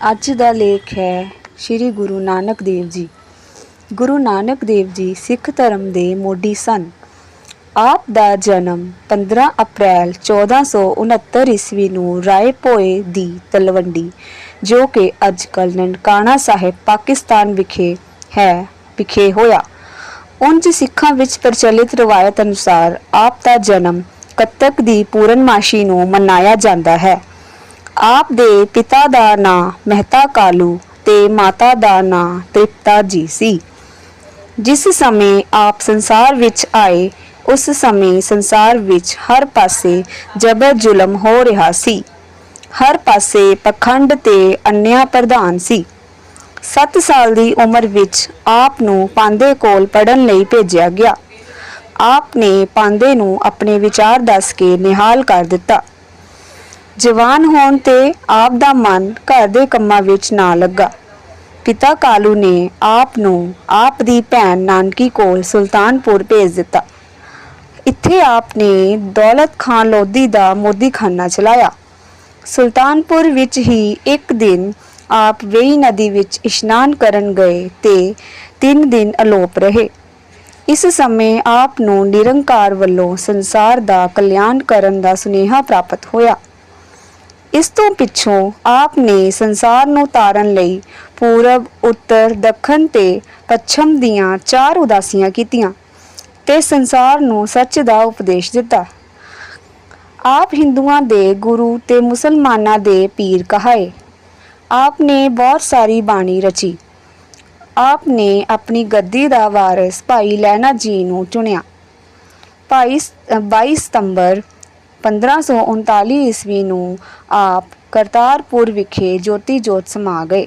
ਅੱਜ ਦਾ ਲੇਖ ਹੈ ਸ੍ਰੀ ਗੁਰੂ ਨਾਨਕ ਦੇਵ ਜੀ। ਗੁਰੂ ਨਾਨਕ ਦੇਵ ਜੀ ਸਿੱਖ ਧਰਮ ਦੇ ਮੋਢੀ ਸਨ। ਆਪ ਦਾ ਜਨਮ 15 ਅਪ੍ਰੈਲ 1469 ਈਸਵੀ ਨੂੰ ਰਾਏ ਭੋਏ ਦੀ ਤਲਵੰਡੀ, ਜੋ ਕਿ ਅੱਜਕੱਲ ਨਨਕਾਣਾ ਸਾਹਿਬ, ਪਾਕਿਸਤਾਨ ਵਿਖੇ ਹੈ, ਵਿਖੇ ਹੋਇਆ। ਉਂਝ ਸਿੱਖਾਂ ਵਿੱਚ ਪ੍ਰਚਲਿਤ ਰਵਾਇਤ ਅਨੁਸਾਰ ਆਪ ਦਾ ਜਨਮ ਕੱਤਕ ਦੀ ਪੂਰਨਮਾਸ਼ੀ ਨੂੰ ਮਨਾਇਆ ਜਾਂਦਾ ਹੈ। ਆਪ ਦੇ ਪਿਤਾ ਦਾ ਨਾਂ ਮਹਿਤਾ ਕਾਲੂ ਤੇ ਮਾਤਾ ਦਾ ਨਾਂ ਤ੍ਰਿਪਤਾ ਜੀ ਸੀ। ਜਿਸ ਸਮੇਂ ਆਪ ਸੰਸਾਰ ਵਿੱਚ ਆਏ, ਉਸ ਸਮੇਂ ਸੰਸਾਰ ਵਿੱਚ ਹਰ ਪਾਸੇ ਜ਼ਬਰ ਜ਼ੁਲਮ ਹੋ ਰਿਹਾ ਸੀ। ਹਰ ਪਾਸੇ ਪਖੰਡ ਤੇ ਅੰਨਿਆ ਪ੍ਰਧਾਨ ਸੀ। 7 ਸਾਲ ਦੀ ਉਮਰ ਵਿੱਚ ਆਪ ਨੂੰ ਪਾਂਦੇ ਕੋਲ ਪੜਨ ਲਈ ਭੇਜਿਆ ਗਿਆ। ਆਪ ਨੇ ਪਾਂਦੇ ਨੂੰ ਆਪਣੇ ਵਿਚਾਰ ਦੱਸ ਕੇ ਨਿਹਾਲ ਕਰ ਦਿੱਤਾ। ਜਵਾਨ ਹੋਣ ਤੇ ਆਪ ਦਾ ਮਨ ਘਰ ਦੇ ਕੰਮਾਂ ਵਿੱਚ ਨਾ ਲੱਗਾ। ਪਿਤਾ ਕਾਲੂ ਨੇ ਆਪ ਨੂੰ ਆਪ ਦੀ ਭੈਣ ਨਾਨਕੀ ਕੋਲ ਸੁਲਤਾਨਪੁਰ ਭੇਜ ਦਿੱਤਾ। ਇੱਥੇ ਆਪ ਨੇ ਦੌਲਤ ਖਾਨ ਲੋਧੀ ਦਾ ਮੋਦੀਖਾਨਾ ਚਲਾਇਆ। ਸੁਲਤਾਨਪੁਰ ਵਿੱਚ ਹੀ ਇੱਕ ਦਿਨ ਆਪ ਵੇਈ ਨਦੀ ਵਿੱਚ ਇਸ਼ਨਾਨ ਕਰਨ ਗਏ ਤੇ ਤਿੰਨ ਦਿਨ ਅਲੋਪ ਰਹੇ। ਇਸ ਸਮੇਂ ਆਪ ਨੂੰ ਨਿਰੰਕਾਰ ਵੱਲੋਂ ਸੰਸਾਰ ਦਾ ਕਲਿਆਣ ਕਰਨ ਦਾ ਸੁਨੇਹਾ ਪ੍ਰਾਪਤ ਹੋਇਆ। ਇਸ ਤੋਂ ਪਿੱਛੋਂ ਆਪ ਨੇ ਸੰਸਾਰ ਨੂੰ ਤਾਰਨ ਲਈ ਪੂਰਬ, ਉੱਤਰ, ਦੱਖਣ ਤੇ ਪੱਛਮ ਦੀਆਂ ਚਾਰ ਉਦਾਸੀਆਂ ਕੀਤੀਆਂ ਤੇ ਸੰਸਾਰ ਨੂੰ ਸੱਚ ਦਾ ਉਪਦੇਸ਼ ਦਿੱਤਾ। ਆਪ ਹਿੰਦੂਆਂ ਦੇ ਗੁਰੂ ਤੇ ਮੁਸਲਮਾਨਾਂ ਦੇ ਪੀਰ ਕਹਾਏ। ਆਪ ਨੇ ਬਹੁਤ ਸਾਰੀ ਬਾਣੀ ਰਚੀ। ਆਪ ਨੇ ਆਪਣੀ ਗੱਦੀ ਦਾ ਵਾਰਿਸ ਭਾਈ ਲਹਿਣਾ ਜੀ ਨੂੰ ਚੁਣਿਆ। ਭਾਈ ਸ- 22 ਸਤੰਬਰ 1539 ਈਸਵੀ ਨੂੰ ਆਪ ਕਰਤਾਰਪੁਰ ਵਿਖੇ ਜੋਤੀ ਜੋਤ ਸਮਾ ਗਏ।